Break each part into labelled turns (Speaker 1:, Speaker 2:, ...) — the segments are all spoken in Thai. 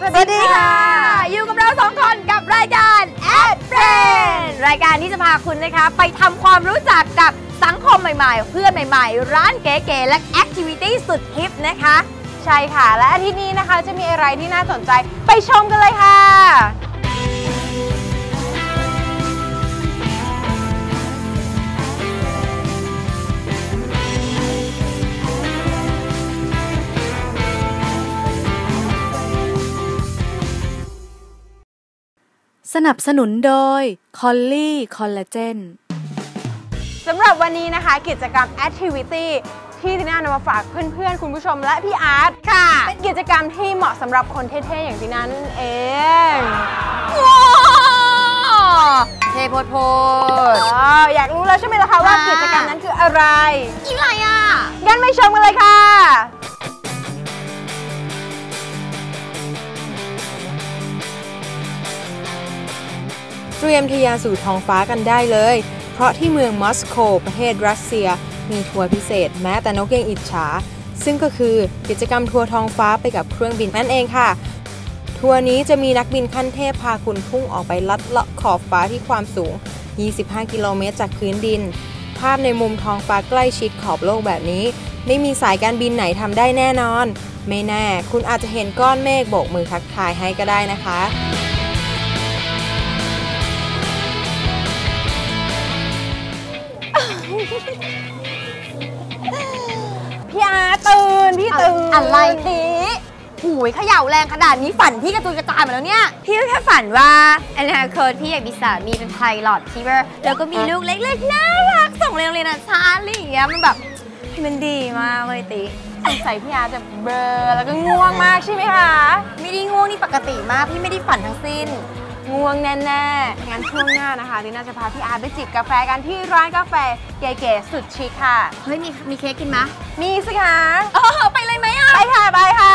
Speaker 1: สวัสดีค่ะ อยู่กับเราสองคนกับรายการ Ad Friend รายการที่จะพาคุณนะคะ ไปทำความรู้จักกับสังคมใหม่ๆ เพื่อนใหม่ๆ ร้านเก๋ๆและแอคทิวิตี้สุดฮิปนะคะ
Speaker 2: ใช่ค่ะ และอาทิตย์นี้นะคะจะมีอะไรที่น่าสนใจไปชมกันเลยค่ะ
Speaker 3: นับสนุนโดยคอลลี่คอลลาเจน
Speaker 2: สำหรับวันนี้นะคะกิจกรรม Activity ที่ติน่านำมาฝากเพื่อนๆ คุณผู้ชมและพี่อาร์ตค่ะ เป็นกิจกรรมที่เหมาะสำหรับคนเท่ๆ อย่างติน่านั่นเอง
Speaker 1: ว้าวเทโพดโพด
Speaker 2: อ๋ออยากรู้แล้วใช่ไหมล่ะคะว่า
Speaker 1: ค่ะ
Speaker 2: กิจกรรมนั้นคืออะไร
Speaker 1: อีไรอะ
Speaker 2: งั้นไปชมกันเลยค่ะ
Speaker 4: เตรียมทะยานสู่ท้องฟ้ากันได้เลย เพราะที่เมืองมอสโกประเทศรัสเซีย มีทัวร์พิเศษแม้แต่นกยังอิจฉา ซึ่งก็คือกิจกรรมทัวร์ท้องฟ้าไปกับเครื่องบินนั่นเองค่ะ ทัวร์นี้จะมีนักบินขั้นเทพพาคุณพุ่งออกไปลัดเลาะขอบฟ้าที่ความสูง 25 กิโลเมตรจากพื้นดิน ภาพในมุมท้องฟ้าใกล้ชิดขอบโลกแบบนี้ ไม่มีสายการบินไหนทำได้แน่นอน ไม่แน่ คุณอาจจะเห็นก้อนเมฆโบกมือทักทายให้ก็ได้นะคะ
Speaker 2: พี่อาร์ตตื่น พี่ตื่น
Speaker 1: อะไรนี้หูยเขย่าแรงขนาดนี้ฝันพี่กระจุยกระจายหมดแล้วเนี่ย พี่ก็แค่ฝันว่าอนาคตพี่อยากมีสามีเป็นไพลอตที่ว่าแล้วก็มีลูกเล็กๆน่ารักส่งเรียนโรงเรียนนาชาติอะไรอย่างเงี้ยมันแบบมันดีมากเลยติ
Speaker 2: สงสัยพี่อาร์ตจะเบลอแล้วก็ง่วงมากใช่ไหมคะ
Speaker 1: ไม่ได้ง่วงนี่ปกติมาก พี่ไม่ได้ฝันทั้งสิ้น
Speaker 2: ง่วงแน่ๆ งั้นช่วงหน้านะคะติน่าจะพาพี่อาร์ตไปจิบกาแฟกันที่ร้านกาแฟเก๋ๆสุดชิคค่ะ
Speaker 1: เฮ้ยมีมีเค้กกินมะ
Speaker 2: มีสิคะ
Speaker 1: เออไปเลยไหมอะ
Speaker 2: ไปค่ะไปค่ะ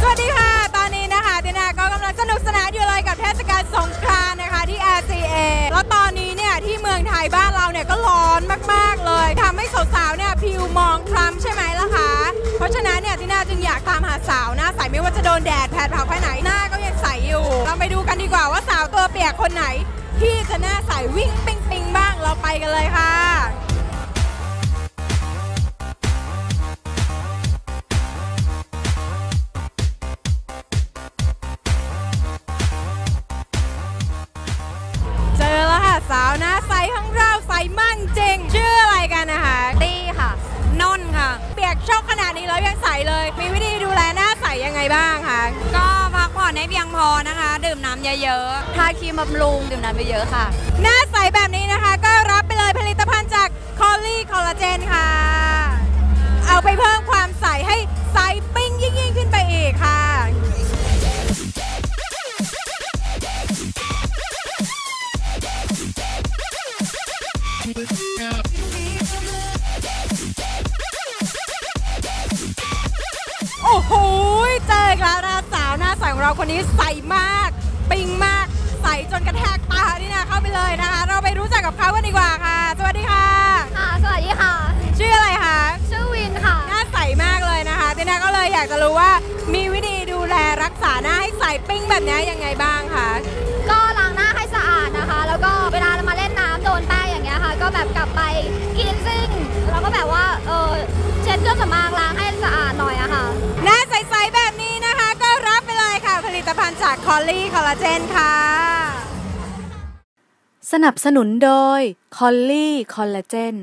Speaker 5: สวัสดีค่ะ ตอนนี้นะคะตินาก็กำลังสนุกสนานอยู่เลยกับเทศกาลสงกรานต์นะคะที่ RCA แล้วตอนนี้เนี่ยที่เมืองไทยบ้านเราเนี่ยก็ร้อนมากๆ จึงอยากตามหาสาวหน้าใสไม่ว่าจะโดนแดดแผดเผาแค่ไหนหน้าก็ยังใสอยู่ เราไปดูกันดีกว่าว่าสาวตัวเปียกคนไหน ที่จะหน้าใสวิ่งปิงปิงบ้างเราไปกันเลยค่ะ ให้
Speaker 6: เพียงพอนะคะ ดื่มน้ำเยอะๆ ทาครีมบำรุง ดื่มน้ำเยอะๆค่ะ
Speaker 5: หน้าใสแบบนี้นะคะ ก็รับไปเลยผลิตภัณฑ์จากคอลลี่คอลลาเจนค่ะ เอาไปเพิ่มความใสให้ใสปิ้งยิ่งๆขึ้นไปอีกค่ะ ของเราคนนี้ใสมาก ปิงมาก ใสจนกระแทกตานี่นะเข้าไปเลยนะคะ เราไปรู้จักกับเขากันดีกว่าค่ะ สวัสดีค่ะ
Speaker 1: ค่ะ สวัสดีค่ะ
Speaker 5: ชื่ออะไรคะ
Speaker 1: ชื่อวินค่ะ
Speaker 5: หน้าใสมากเลยนะคะตินาก็เลยอยากจะรู้ว่ามีวิธีดูแลรักษาหน้าให้ใสปิ้งแบบนี้ยังไงบ้างคะ
Speaker 7: ก็ล้างหน้าให้สะอาดนะคะ แล้วก็เวลาเรามาเล่นน้ำโดนแป้งอย่างเงี้ยค่ะ ก็แบบกลับไปกินซิ่งแล้วก็แบบว่าเออเช็ดเครื่องสำอางล้างให้สะอาดห
Speaker 5: จากคอลลี่คอลลาเจนค่ะ
Speaker 3: สนับสนุนโดยคอลลี่คอลลาเจน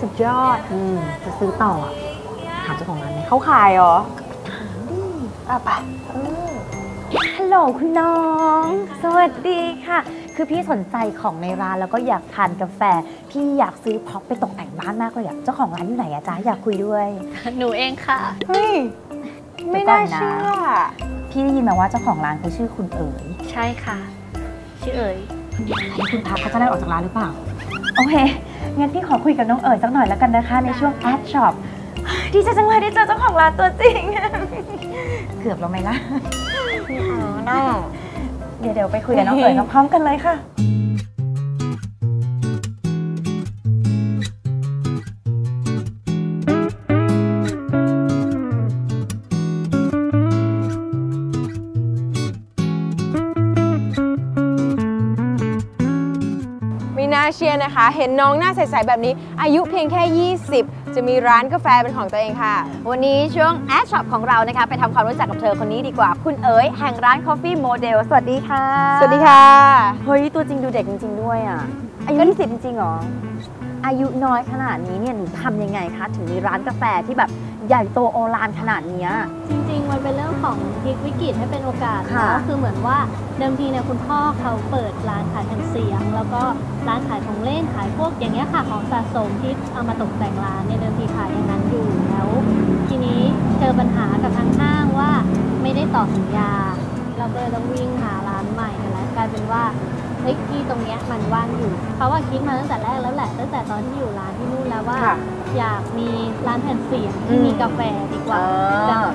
Speaker 7: สุ
Speaker 1: ดย
Speaker 2: อดอืม
Speaker 1: จะซื้อต่ออะถามเจ้าของร้านไหม
Speaker 2: เขาขายเหรอ
Speaker 1: อะไปฮัลโหลคุณน้อง สวัสดีค่ะ คือพี่สนใจของในร้านแล้วก็อยากทานกาแฟ พี่อยากซื้อพ็อปไปตกแต่งบ้านมากเลยอะเจ้าของร้านอยู่ไหนอะจ๊ะอยากคุยด้วย
Speaker 8: หนูเองค่ะ
Speaker 2: เฮ้ย ไม่
Speaker 1: เดี๋ยวก่
Speaker 2: น่า
Speaker 1: อนนะ
Speaker 2: เชื่อ
Speaker 1: พี่ได้ยินมาว่าเจ้าของร้านเขาชื่อคุณเอ๋ย
Speaker 8: ใช่ค่ะ ชื่อเอ๋ย
Speaker 1: ให้คุณพักเขาจะได้ออกจากร้านหรือเปล่า โอเค งั้นพี่ขอคุยกับน้องเอ๋ยสักหน่อยแล้วกันนะคะ ในช่วงแอดช็อปดีใจจังเลยได้เจอเจ้าของร้านตัวจริง เกือบแล้วไหมล่ะ
Speaker 2: น้อง
Speaker 1: เดี๋ยวเดี๋ยวไปคุยกับน้องเอ๋ยพร้อมๆกันเลยค่ะ
Speaker 2: เชื่อนะคะ เห็นน้องหน้าใส ๆ แบบนี้ อายุเพียงแค่ 20 จะมีร้านกาแฟเป็นของตัวเองค่ะ
Speaker 1: วันนี้ช่วงแอดช็อปของเรานะคะ ไปทำความรู้จักกับเธอคนนี้ดีกว่า คุณเอ๋ยแห่งร้าน Coffee Model สวัสดีค่ะ
Speaker 2: สวัสดีค่ะ
Speaker 1: เฮ้ย ตัวจริงดูเด็กจริง ๆ ด้วยอะ อายุ20จริงๆหรอ อายุน้อยขนาดนี้เนี่ยหนูทำยังไงคะ ถึงมีร้านกาแฟที่แบบ ใหญ่โตโอฬารขนาดเนี้ย
Speaker 7: จริงๆ มันเป็นเรื่องของพลิกวิกฤตให้เป็นโอกาส
Speaker 1: ค่ะ
Speaker 7: เนาะคือเหมือนว่าเดิมทีเนี่ยคุณพ่อเขาเปิดร้านขายแผ่นเสียง แล้วก็ร้านขายของเล่นขายพวกอย่างเงี้ยค่ะของสะสมที่เอามาตกแต่งร้านเนี่ยเดิมทีขายอย่างนั้นอยู่แล้ว ทีนี้เจอปัญหากับทางห้างว่าไม่ได้ต่อสัญญา เราก็เลยต้องวิ่งหาร้านใหม่กันแล้วกลายเป็นว่าเฮ้ยที่ตรงเนี้ยมันว่างอยู่เขาว่าคิดมาตั้งแต่แรกแล้วแหละตั้งแต่ตอนที่อยู่ร้านที่นู่นแล้วว่า
Speaker 2: ค่ะ
Speaker 7: อยากมีร้านแผ่นเสียงที่มีกาแฟดีกว่า
Speaker 1: อ่า
Speaker 7: แบบ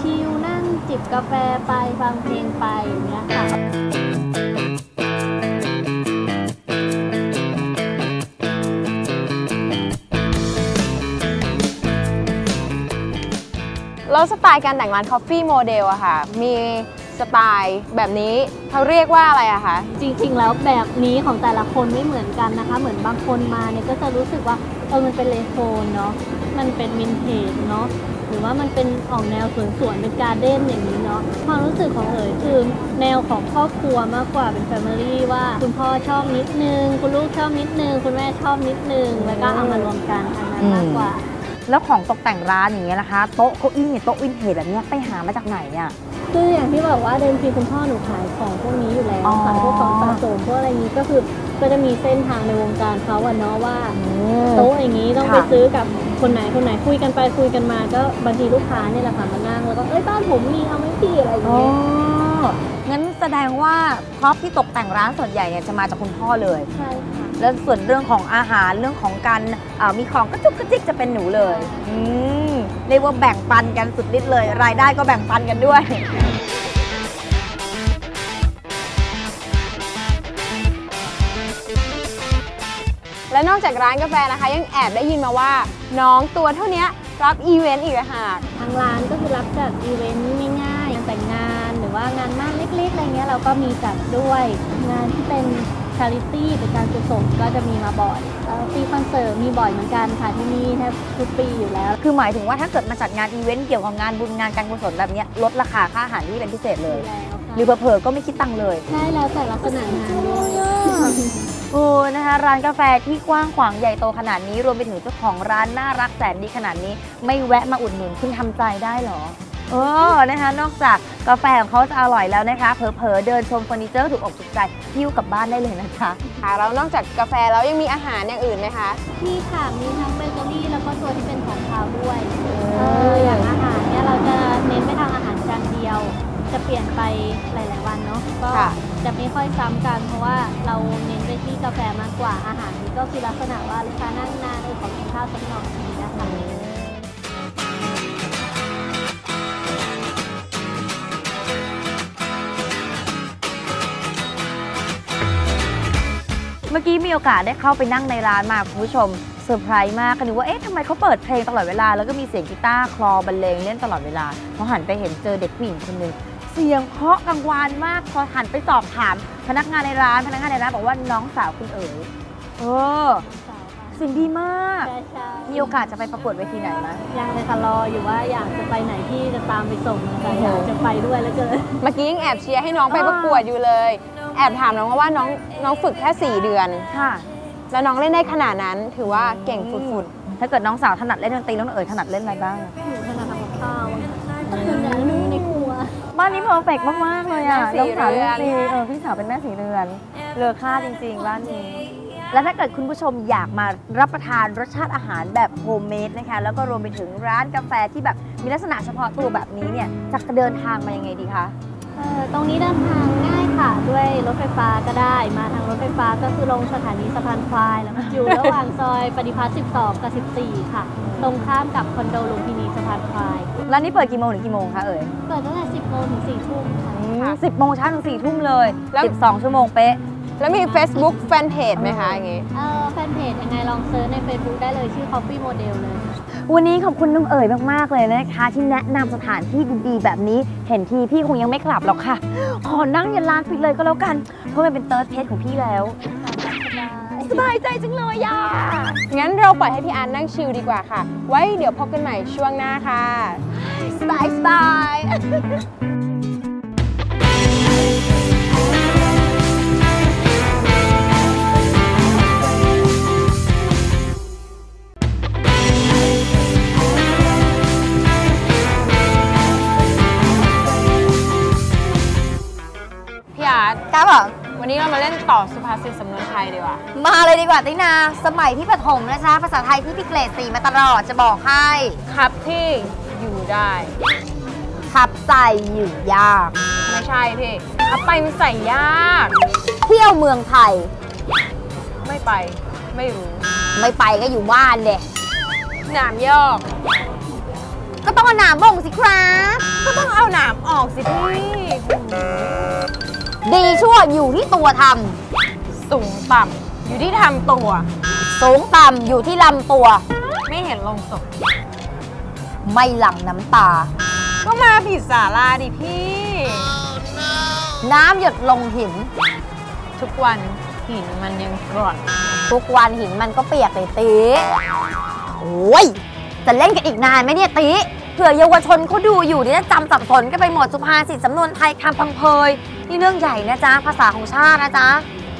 Speaker 7: ชิลๆนั่งจิบกาแฟไปฟังเพลงไปอย่างเงี้ยค่ะ
Speaker 2: แล้วสไตล์การแต่งร้าน Coffee Model อะค่ะ มีสไตล์แบบนี้เขาเรียกว่าอะไรอะคะ
Speaker 7: จริงๆ แล้วแบบนี้ของแต่ละคนไม่เหมือนกันนะคะ เหมือนบางคนมาเนี่ยก็จะรู้สึกว่า เออมันเป็นเลโทนเนาะมันเป็นวินเทจเนาะหรือว่ามันเป็นออกแนวสวนๆเป็นการ์เด้นอย่างนี้เนาะความรู้สึกของเอ๋ยคือแนวของครอบครัวมากกว่าเป็นแฟมิลี่ว่าคุณพ่อชอบนิดนึง คุณลูกชอบนิดนึง คุณแม่ชอบนิดนึง แล้วก็เอามารวมกันอันนั้นมากกว่า
Speaker 1: แล้วของตกแต่งร้านอย่างเงี้ยนะคะ โต๊ะเก้าอี้เนี่ยโต๊ะวินเทจแบบเนี้ยไปหามาจากไหนอะ
Speaker 7: คืออย่างที่บอกว่าเดิมทีคุณพ่อหนูขายของพวกนี้อยู่แล้ว
Speaker 1: อ๋อ
Speaker 7: ขายพวกของสะสมพวกอะไรนี้ก็คือ ก็จะมีเส้นทางในวงการเขาอะเนาะว่าโต๊ะอย่างนี้ต้อง
Speaker 1: ค่ะ
Speaker 7: ไปซื้อกับคนไหนคนไหนคุยกันไปคุยกันมาก็บางทีลูกค้าเนี่ยแหละค่ะมานั่งแล้วก็เอ้ยบ้านผมมีเอาไหม่พี่อะไรอย่าง
Speaker 1: อ๋อ
Speaker 7: เงี้ย
Speaker 1: งั้นแสดงว่าพร็อพที่ตกแต่งร้านส่วนใหญ่เนี่ยจะมาจากคุณพ่อเลย
Speaker 7: ใช่ค่ะ
Speaker 1: แล้วส่วนเรื่องของอาหารเรื่องของการเอ่อมีของกระจุกกระจิกจะเป็นหนูเลยอืมเรียกว่าแบ่งปันกันสุดฤทธิ์เลย รายได้ก็แบ่งปันกันด้วย
Speaker 2: และนอกจากร้านกาแฟนะคะ ยังแอบได้ยินมาว่า น้องตัวเท่านี้รับอีเวนต์อีกต่างหาก
Speaker 7: ทางร้านก็คือรับจัดอีเวนต์ง่ายๆงานแต่งงานหรือว่างานมั่นเล็กๆอะไรเงี้ยเราก็มีจัดด้วย งานที่เป็นชาริตี้เป็นการกุศลก็จะมีมาบ่อยแล้วฟรีคอนเสิร์ตมีบ่อยเหมือนกันค่ะที่นี่แทบทุกปีอยู่แล้ว
Speaker 1: คือหมายถึงว่าถ้าเกิดมาจัดงานอีเวนต์เกี่ยวกับงานบุญงานการกุศลแบบเนี้ยลดราคาค่าอาหารที่เป็นพิเศษเลย
Speaker 7: แล้วค่ะ
Speaker 1: หรือเผลอๆก็ไม่คิดตังค์เลย
Speaker 7: ใช่แล้วแต่ลักษณะงานด้วย
Speaker 1: โอ้นะคะร้านกาแฟที่กว้างขวางใหญ่โตขนาดนี้ รวมไปถึงเจ้าของร้านน่ารักแสนดีขนาดนี้ ไม่แวะมาอุดหนุนคุณทำใจได้เหรอเออนะคะ นอกจากกาแฟของเขาจะอร่อยแล้วนะคะ เผลอๆเดินชมเฟอร์นิเจอร์ถูกอกถูกใจหิ้วกลับบ้านได้เลยนะคะ
Speaker 2: ค่ะแล้วนอกจากกาแฟแล้วยังมีอาหารอย่างอื่นไหมคะ
Speaker 7: มีค่ะมีทั้งเบเกอรี่แล้วก็ตัวที่เป็นของคาวด้วยเอออย่างอาหารเนี่ยเราจะเน้นไปทางอาหารจานเดียว จะเปลี่ยนไปหลาย ๆ วันเนาะก็
Speaker 2: ค่ะ
Speaker 7: จะไม่ค่อยซ้ำกัน เพราะว่าเราเน้นไปที่กาแฟมากกว่าอาหารนี่ก็คือลักษณะว่าลูกค้านั่งนานเออขอกินข้าวสักหน่อยอย่างนี้นะคะ
Speaker 1: เมื่อกี้มีโอกาสได้เข้าไปนั่งในร้านมาคุณผู้ชมเซอร์ไพรส์มากก็นึกว่า เอ๊ะทำไมเขาเปิดเพลงตลอดเวลา แล้วก็มีเสียงกีตาร์คลอบรรเลงเล่นตลอดเวลาพอหันไปเห็นเจอเด็กผู้หญิงคนหนึ่ง เสียงเพราะกังวานมากพอหันไปสอบถาม พนักงานในร้านพนักงานในร้านบอกว่าน้องสาวคุณเอ๋ยเออเสียงดีมาก
Speaker 7: ใช่ใช่
Speaker 1: มีโอกาสจะไปประกวดเวทีไหนไหม
Speaker 7: ยังเลยค่ะรออยู่ว่าอยากจะไปไหนที่จะตามไปส่งนะคะอยากจะไปด้วยแล้วเกิน
Speaker 2: เมื่อกี้ยังแอบเชียร์ให้น้องไปประกวดอยู่เลย แอบถามน้องว่าน้องน้องฝึกแค่4เดือน
Speaker 1: ค่ะ
Speaker 2: แล้วน้องเล่นได้ขนาดนั้นถือว่าเก่งฟุด
Speaker 1: ถ้าเกิดน้องสาวถนัดเล่นดนตรีแล้วน้องเอ๋ยถนัดเล่นอะไรบ้าง
Speaker 7: อยู่ขนา บ้านนี้
Speaker 1: เพอร์เฟกมาก ๆ เลยอะ
Speaker 2: แม่สี
Speaker 1: น้องสาวเล่นดนตรี
Speaker 2: เรือน
Speaker 1: เออพี่สาวเป็นแม่สีเรือนเลอค่าจริง ๆ บ้านนี้ และถ้าเกิดคุณผู้ชมอยากมารับประทานรสชาติอาหารแบบโฮมเมดนะคะ แล้วก็รวมไปถึงร้านกาแฟที่แบบมีลักษณะเฉพาะตัวแบบนี้เนี่ย จะเดินทางมายังไงดีคะ
Speaker 7: เอ่อ ตรงนี้เดินทางง่ายค่ะ ด้วยรถไฟฟ้าก็ได้มาทางรถไฟฟ้าก็คือลงสถานีสะพานควายแล้วก็อยู่ระหว่างซอยปฏิพัฒน์12 กับ 14 ค่ะ ตรงข้ามกับคอนโดลุมพินีสะพานควาย
Speaker 1: ร้านนี้เปิดกี่โมงถึงกี่โมงคะเอ๋ย
Speaker 7: เปิดตั้งแต่ 10โมงถึง4ทุ่มค่ะ
Speaker 1: สิบโมงเช้าถึงสี่ทุ่มเลย12ชั่วโมงเป๊ะ
Speaker 2: ๆแล้วมี Facebook แฟนเพจไหมคะอย่างงี้
Speaker 7: เอ่อแฟนเพจยังไงลองเซิร์ชใน Facebook ได้เลยชื่อ Coffee Model เลยค่ะ
Speaker 1: วันนี้ขอบคุณน้องเอ๋ยมากๆเลยนะคะ ที่แนะนำสถานที่ดีๆ แบบนี้เห็นทีพี่คงยังไม่กลับหรอกค่ะ ขอนั่งยันร้านปิดเลยก็แล้วกัน เพราะมันเป็นเติร์ดเพจของพี่แล้ว สบายใจจังเลยอะ
Speaker 2: งั้นเราปล่อยให้พี่อาร์ตนั่งชิลดีกว่าค่ะ ไว้เดี๋ยวพบกันใหม่ช่วงหน้าค่ะ
Speaker 1: สบายสบาย มา
Speaker 2: เล่นต่อสุภาษิตสำนวนไทยดีกว่า
Speaker 1: มาเลยดีกว่าตินา สมัยที่ประถมนะจ๊ะภาษาไทยที่พี่เกรดสีมาตลอดจะบอกให้
Speaker 2: ครับที่อยู่ได้
Speaker 1: ขับใจอยู่ยาก
Speaker 2: ไม่ใช่พี่ขับไปมันใส่ยาก
Speaker 1: เที่ยวเมืองไทย
Speaker 2: ไม่ไป ไม่รู้
Speaker 1: ไม่ไปก็อยู่บ้านเด็
Speaker 2: หนามยอก
Speaker 1: ก็ต้องเอาหนามบ่งสิครับ
Speaker 2: ก็ต้องเอาหนามออกสิพี่
Speaker 1: ดีชั่วอยู่ที่ตัวท
Speaker 2: สูงต่ำอยู่ที่ทำตัวำ
Speaker 1: สูงต่ำอยู่ที่ลำตัว
Speaker 2: ไม่เห็นลงศพ
Speaker 1: ไม่หลั่งน้ำตา
Speaker 2: ก็มาผิดสาราดิพี่
Speaker 1: น้ำหยดลงหิน
Speaker 2: ทุกวันหินมันยังกร่อน
Speaker 1: ทุกวันหินมันก็เปียกเลยตีโอ้ย จะเล่นกันอีกนานไหมเนี่ยตีเผื่อเยาวชนเขาดูอยู่เนี่ยจะจำสับสนกันไปหมดสุภาษิตสำนวนไทยคำพังเพย นี่เรื่องใหญ่นะจ๊ะ ภาษาของชาตินะจ๊ะ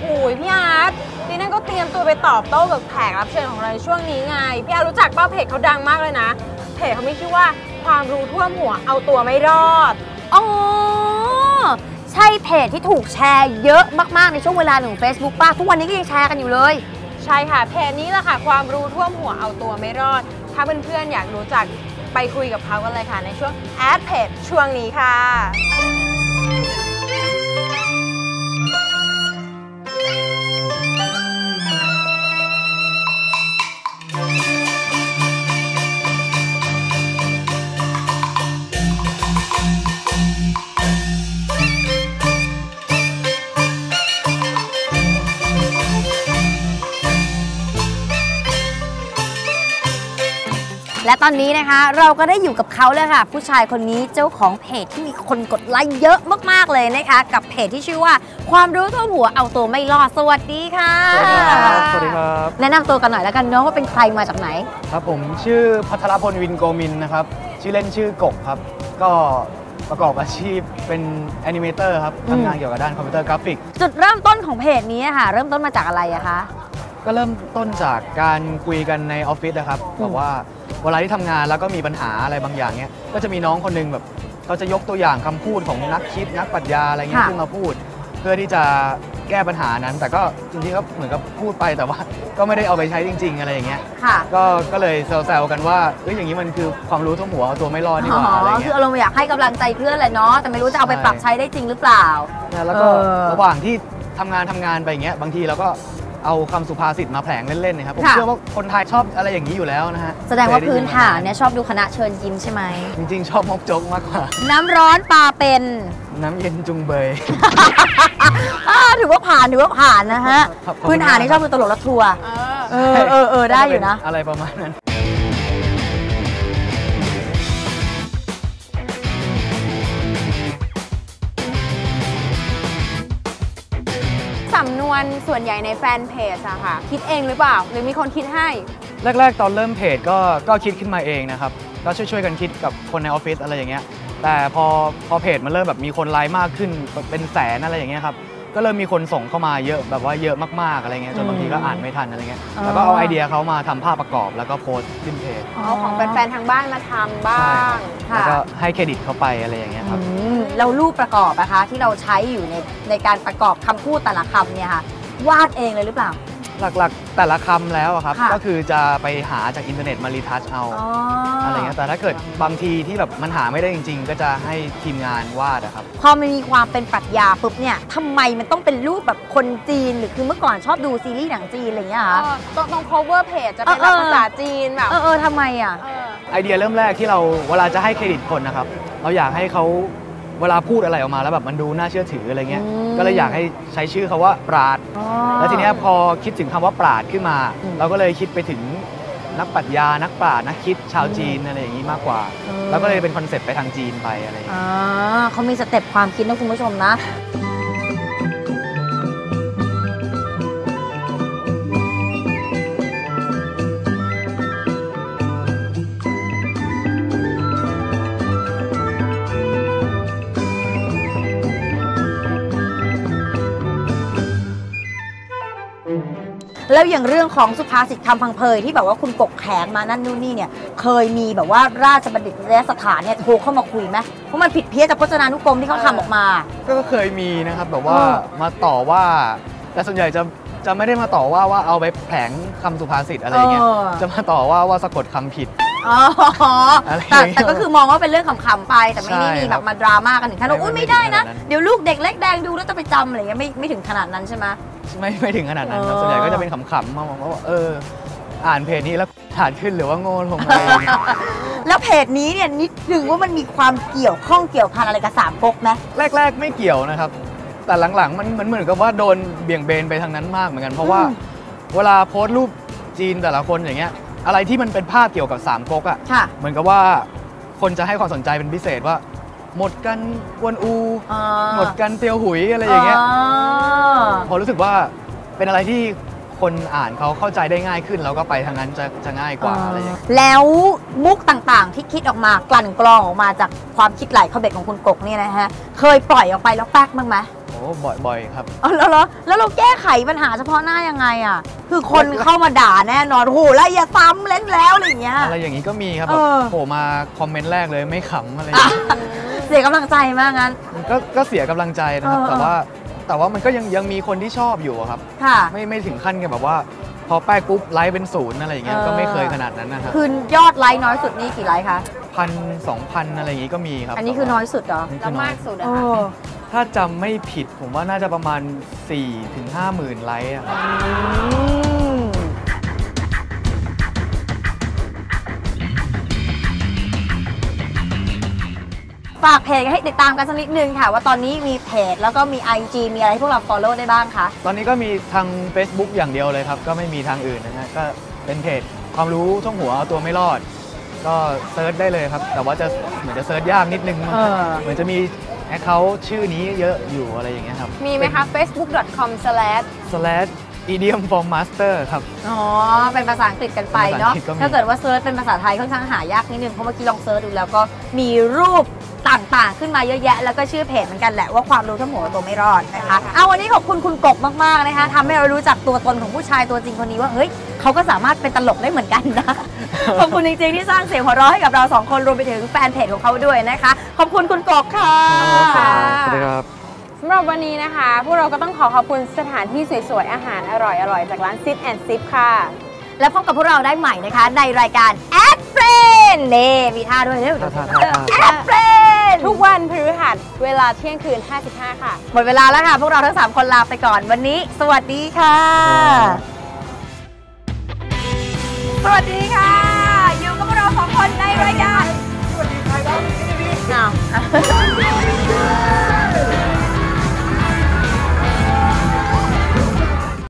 Speaker 2: โอ้ยพี่อาร์ตนี่นั่นก็เตรียมตัวไปตอบโต้กับแขกรับเชิญของเราในช่วงนี้ไง พี่อาร์ตรู้จักป้าเพจเขาดังมากเลยนะ เพจเขาไมีชื่อว่าความรู้ท่วมหัวเอาตัวไม่รอด
Speaker 1: อ๋อ ใช่เพจที่ถูกแชร์เยอะมากๆในช่วงเวลาหนึ่ง Facebook ป้าทุกวันนี้ก็ยังแชร์กันอยู่เลย
Speaker 2: ใช่ค่ะ เพจนี้แหละค่ะ ความรู้ท่วมหัวเอาตัวไม่รอด ถ้าเพื่อนๆอยากรู้จักไปคุยกับเขากันเลยค่ะในช่วงแอดเพจช่วงนี้ค่ะ
Speaker 1: และตอนนี้นะคะ เราก็ได้อยู่กับเขาเลยค่ะ ผู้ชายคนนี้เจ้าของเพจที่มีคนกดไลค์เยอะมากๆเลยนะคะ กับเพจที่ชื่อว่าความรู้ทั่วหัวเอาตัวไม่รอดสวัสดีค่ะ
Speaker 9: สวัสดีครับสวัสดีครับ
Speaker 1: แนะนำตัวกันหน่อยแล้วกันเนาะว่าเป็นใครมาจากไหน
Speaker 9: ครับผมชื่อพัทรพลวินโกมินนะครับ ชื่อเล่นชื่อกบครับ ก็ประกอบอาชีพเป็นแอนิเมเตอร์ครับ
Speaker 1: อืม
Speaker 9: ทำงานเกี่ยวกับด้านคอมพิวเตอร์กราฟิก
Speaker 1: จุดเริ่มต้นของเพจนี้ค่ะ เริ่มต้นมาจากอะไรอะคะ
Speaker 9: ก็เริ่มต้นจากการคุยกันในออฟฟิศนะครับ
Speaker 1: อืม
Speaker 9: บอกว่าเวลาที่ทำงานแล้วก็มีปัญหาอะไรบางอย่างเนี้ยก็จะมีน้องคนหนึงแบบเขาจะยกตัวอย่างคำพูดของนักคิดนักปรัชญาอะไรเงี้ยขึ้นมาพูด เพื่อที่จะแก้ปัญหานั้น แต่ก็จริงๆก็เหมือนกับพูดไปแต่ว่า ก็ไม่ได้เอาไปใช้จริง ๆ อะไรอย่างเงี้ย
Speaker 1: ค่ะ
Speaker 9: ก็ก็เลยแซวๆกันว่าเอ้ยอย่างนี้มันคือความรู้ทั่วหัวเอาตัวไม่รอดนี่
Speaker 1: อ๋
Speaker 9: หว่าอะไร
Speaker 1: อ
Speaker 9: เงี้
Speaker 1: คือยอารมณ์อยากให้กำลังใจเพื่อนแหละเนาะแต่ไม่รู้จะเอาไป
Speaker 9: ใช่
Speaker 1: ปรับใช้ได้จริงหรือเปล่า
Speaker 9: นะแล้วก็
Speaker 1: เออ
Speaker 9: ระหว่างที่ทำงานทำงานไปอย่างเงี้ยบางทีเราก็ เอาคำสุภาษิตมาแผลงเล่นๆนะครับผม
Speaker 1: ค่ะ
Speaker 9: เชื่อว่าคนไทยชอบอะไรอย่างนี้อยู่แล้วนะฮะ
Speaker 1: แสดงว่า
Speaker 9: เคยไพื้
Speaker 1: นฐาน
Speaker 9: ม
Speaker 1: เนี่ยชอบดูคณะเชิญยิ้มใช่ไหม
Speaker 9: จริง ๆ ชอบมกจกมากกว่า
Speaker 1: น้ำร้อนปลาเป็น
Speaker 9: น้ำเย็นจุงเบย
Speaker 1: อ่าถือว่าผ่านถือว่าผ่านนะฮะ
Speaker 9: ครับขอบคุณ
Speaker 1: พื้นฐานนี่ชอบดูตลกและทัวร์เออเออเออได้อยู่นะ
Speaker 9: อะไรประมาณนั้น
Speaker 2: สำนวนส่วนใหญ่ในแฟนเพจอะค่ะ คิดเองหรือเปล่า หรือมีคนคิดให้
Speaker 9: แรก ๆ ตอนเริ่มเพจก็ก็คิดขึ้นมาเองนะครับ ก็ช่วยๆกันคิดกับคนในออฟฟิศอะไรอย่างเงี้ย แต่พอพอเพจมันเริ่มแบบมีคนไลค์มากขึ้นเป็นแสนอะไรอย่างเงี้ยครับ ก็เริ่มมีคนส่งเข้ามาเยอะแบบว่าเยอะมากๆอะไรเงี้ยจนบางทีก็อ่านไม่ทันอะไรเงี้ยแล้วก็เอาไอเดียเขามาทำภาพประกอบแล้วก็โพสต์ขึ้นเพจ
Speaker 2: เอาของแฟนๆทางบ้านมาทำบ้าง
Speaker 9: แล้วก็ให้เครดิตเขาไปอะไรอย่างเงี้ยครับ
Speaker 1: อืมเรารูปประกอบนะคะที่เราใช้อยู่ในในการประกอบคำพูดแต่ละคำเนี่ยค่ะ วาดเองเลยหรือเปล่า
Speaker 9: หลักๆแต่ละคำแล้วอะครับ
Speaker 1: ค่ะ
Speaker 9: ก็คือจะไปหาจากอินเทอร์เน็ตมารีทัชเอา
Speaker 1: อ๋ออ
Speaker 9: อะไรเงี้ยแต่ถ้าเกิดบางทีที่แบบมันหาไม่ได้จริง ๆ ก็จะให้ทีมงานวาดอะครับ
Speaker 1: พอมันมีความเป็นปรัชญาปุ๊บเนี่ยทำไมมันต้องเป็นรูปแบบคนจีน หรือคือเมื่อก่อนชอบดูซีรีส์หนังจีนอะไรอย่างเงี้ยค่ะ
Speaker 2: เออตรงตรง cover page จะเป็น
Speaker 1: เอ
Speaker 2: แบ
Speaker 1: อบเออ
Speaker 2: ภาษาจีนแบบ
Speaker 1: เออเออทำไมอะ
Speaker 2: เออ
Speaker 9: ไอเดียเริ่มแรกที่เราเวลาจะให้เครดิตคนนะครับ เราอยากให้เขา เวลาพูดอะไรออกมาแล้วแบบมันดูน่าเชื่อถืออะไรเงี้ย
Speaker 1: อืม
Speaker 9: ก็เลยอยากให้ใช้ชื่อเขาว่าปราด
Speaker 1: อ๋อ
Speaker 9: แล้วทีเนี้ยพอคิดถึงคำว่าปราดขึ้นมา
Speaker 1: อืม
Speaker 9: เราก็เลยคิดไปถึงนักปรัชญา นักปราชญ์นักคิดชาวจีนอะไรอย่างนี้มากกว่า แล้วก็เลยเป็นคอนเซ็ปต์ไปทางจีนไปอะไรอย่างเงี้ย
Speaker 1: อ่าเขามีสเต็ปความคิดนะคุณผู้ชมนะ แล้วอย่างเรื่องของสุภาษิตคำพังเพยที่แบบว่าคุณกกแขงมานั่นนู่นนี่เนี่ย เคยมีแบบว่าราชบัณฑิตยสถานเนี่ยโทรเข้ามาคุยไหมเพราะมันผิดเพี้ยนจากพจนานุกรมที่เขาทำออกมา
Speaker 9: ก็เคยมีนะครับแบบว่า
Speaker 1: เออ
Speaker 9: มาต่อว่าแต่ส่วนใหญ่จะจะไม่ได้มาต่อว่าว่าเอาไปแผลงคำสุภาษิตอะไรอย่างเงี้ย
Speaker 1: เออ
Speaker 9: จะมาต่อว่าว่าสะกดคำผิด
Speaker 1: อ๋อ
Speaker 9: อะไร
Speaker 1: แต่
Speaker 9: อย่างเงี้ย
Speaker 1: แต่ก็คือมองว่าเป็นเรื่องขำๆไป แต่ไม่ได้
Speaker 9: ใช่
Speaker 1: มี
Speaker 9: ค
Speaker 1: แบ
Speaker 9: รับบ
Speaker 1: มาดราม่ากันถึงขั้นว่า
Speaker 9: ไม่
Speaker 1: อุ้ย
Speaker 9: ไม่
Speaker 1: ไม่ได้นะ
Speaker 9: ถึงขนาดนั้น
Speaker 1: เดี๋ยวลูกเด็กเล็กแดงดูแล้วจะไปจำอะไรเงี้ยไม่ไม่ถึงขนาดนั้นใช่ไหม
Speaker 9: ไม่ไม่ถึงขนาดนั้นครับ
Speaker 1: เออ
Speaker 9: ส่วนใหญ่ก็จะเป็นขำๆมาบอกว่าเออ อ่านเพจนี้แล้วฐานขึ้นหรือว่าโง่ลงอะไรอย่างเงี้ย
Speaker 1: แล้วเพจนี้เนี่ยนิดนึงว่ามันมีความเกี่ยวข้องเกี่ยวพันอะไรกับสามก๊กไหม
Speaker 9: แรก ๆ ไม่เกี่ยวนะครับ แต่หลังๆมันมันเหมือนกับว่าโดนเบี่ยงเบนไปทางนั้นมากเหมือนกัน เพราะว่า
Speaker 1: อืม
Speaker 9: เวลาโพสต์รูปจีนแต่ละคนอย่างเงี้ย อะไรที่มันเป็นภาพเกี่ยวกับสามก๊กอะ
Speaker 1: ค่ะ
Speaker 9: เหมือนกับว่าคนจะให้ความสนใจเป็นพิเศษว่า หมดกันกวนอู
Speaker 1: อ๋อ
Speaker 9: หมดกันเตียวหุยอะไรอย่างเงี้ย
Speaker 1: อ๋อ
Speaker 9: พอรู้สึกว่าเป็นอะไรที่คนอ่านเขาเข้าใจได้ง่ายขึ้น แล้วก็ไปทางนั้นจะจะง่ายกว่าอะไรอย่างเงี้ย
Speaker 1: แล้วมุกต่างๆ ที่คิดออกมากลั่นกรองออกมาจากความคิดไหลเข้าเบ็ดของคุณกกเนี่ยนะฮะเคยปล่อยออกไปแล้วแป๊กบ้างไหม
Speaker 9: โอ้บ่อยบ่อยครับ
Speaker 1: อ๋อแล้วเหรอแล้วเราแก้ไขปัญหาเฉพาะหน้ายังไงอะคือคนเข้ามาด่าแน่นอนโอ้โหแล้วอย่าซ้ำเล่นแล้วอะไรอย่างเงี้ย
Speaker 9: อะไรอย่างนี้ก็มีครับ
Speaker 1: เอ
Speaker 9: แบบ
Speaker 1: อ
Speaker 9: โผล่มาคอมเมนต์แรกเลยไม่ขำอะไรอย่างเงี้ย
Speaker 1: เสียกำลังใจมากงั้น
Speaker 9: ก็ก็เสียกำลังใจนะครับ
Speaker 1: เออ
Speaker 9: แต่ว่าแต่ว่ามันก็ยังยังมีคนที่ชอบอยู่อะครับ
Speaker 1: ค่ะ
Speaker 9: ไม่ไม่ถึงขั้นกับแบบว่า พอแป้งปุ๊บไลค์เป็นศูนย์อะไรอย่างเงี้ย
Speaker 1: เออ
Speaker 9: ก็ไม่เคยขนาดนั้นนะครับ
Speaker 1: คือยอดไลค์น้อยสุดนี่กี่ไลค์คะ
Speaker 9: พันสองพันอะไรอย่างงี้ก็มีครับ
Speaker 1: อันนี้คือน้อยสุดเหรอ
Speaker 9: นี่
Speaker 2: แล้
Speaker 9: คื
Speaker 2: ว
Speaker 9: อน้อ
Speaker 2: มายกสุดอะ
Speaker 1: โอ้
Speaker 2: ค่ะ
Speaker 9: ถ้าจำไม่ผิดผมว่าน่าจะประมาณ4ถึง5หมื่นไลค์อะครับ
Speaker 1: ฝากเพจให้ติดตามกันสักนิดนึงค่ะ ว่าตอนนี้มีเพจแล้วก็มี IG มีอะไรให้พวกเรา follow ได้บ้างคะ
Speaker 9: ตอนนี้ก็มีทาง Facebook อย่างเดียวเลยครับ ก็ไม่มีทางอื่นนะฮะก็เป็นเพจความรู้ช่องหัวเอาตัวไม่รอด ก็เซิร์ชได้เลยครับ แต่ว่าจะเหมือนจะเซิร์ชยากนิดนึง
Speaker 1: เออ
Speaker 9: เหมือนจะมีแอคเคาท์ชื่อนี้เยอะอยู่อะไรอย่างเงี้ยครับ
Speaker 2: มีไหมคะ facebook.com slash
Speaker 9: slash idiom for master ครับ
Speaker 1: อ๋อ เป็นภาษาอังกฤษกันไปเนาะ
Speaker 9: ภาษาอังกฤษก็มี
Speaker 1: ถ้าเกิดว่าเซิร์ชเป็นภาษาไทยค่อนข้างหายากนิดนึง เพราะเมื่อกี้ลองเซิร์ชดูแล้วก็มีรูป ต่างๆ ขึ้นมาเยอะแยะ แล้วก็ชื่อเพจเหมือนกันแหละว่าความรู้ทั้งหมดตัวไม่รอดนะคะเอาวันนี้ขอบคุณคุณกบมากๆนะคะทำให้เรารู้จักตัวตนของผู้ชายตัวจริงคนนี้ว่าเฮ้ยเขาก็สามารถเป็นตลกได้เหมือนกันนะขอบคุณจริงๆที่สร้างเสียงหัวเราะให้กับเราสองคนรวมไปถึงแฟนเพจของเขาด้วยนะคะขอบคุณคุณกบค่ะ
Speaker 9: สวัสดีครับ
Speaker 2: สำหรับวันนี้นะคะ พวกเราก็ต้องขอขอบคุณสถานที่สวยๆ อาหารอร่อยๆ จากร้าน Sit and Sip ค่ะ
Speaker 1: และพบกับพวกเราได้ใหม่นะคะ ในรายการ a d f r i e n d นี่มีท่าด้วยเร็ว
Speaker 9: ท่าท่าท่าท่า
Speaker 1: แอดเฟรน
Speaker 2: ทุกวันพฤหัสเวลาเที่ยงคืน 55 ค่ะ
Speaker 1: หมดเวลาแล้วค่ะ พวกเราทั้ง 3 คนลาไปก่อนวันนี้ สวัสดีค่ะ สวัสดีค่ะ อยู่กับพวกเราสองคนในรายการสวัสดีใครครับ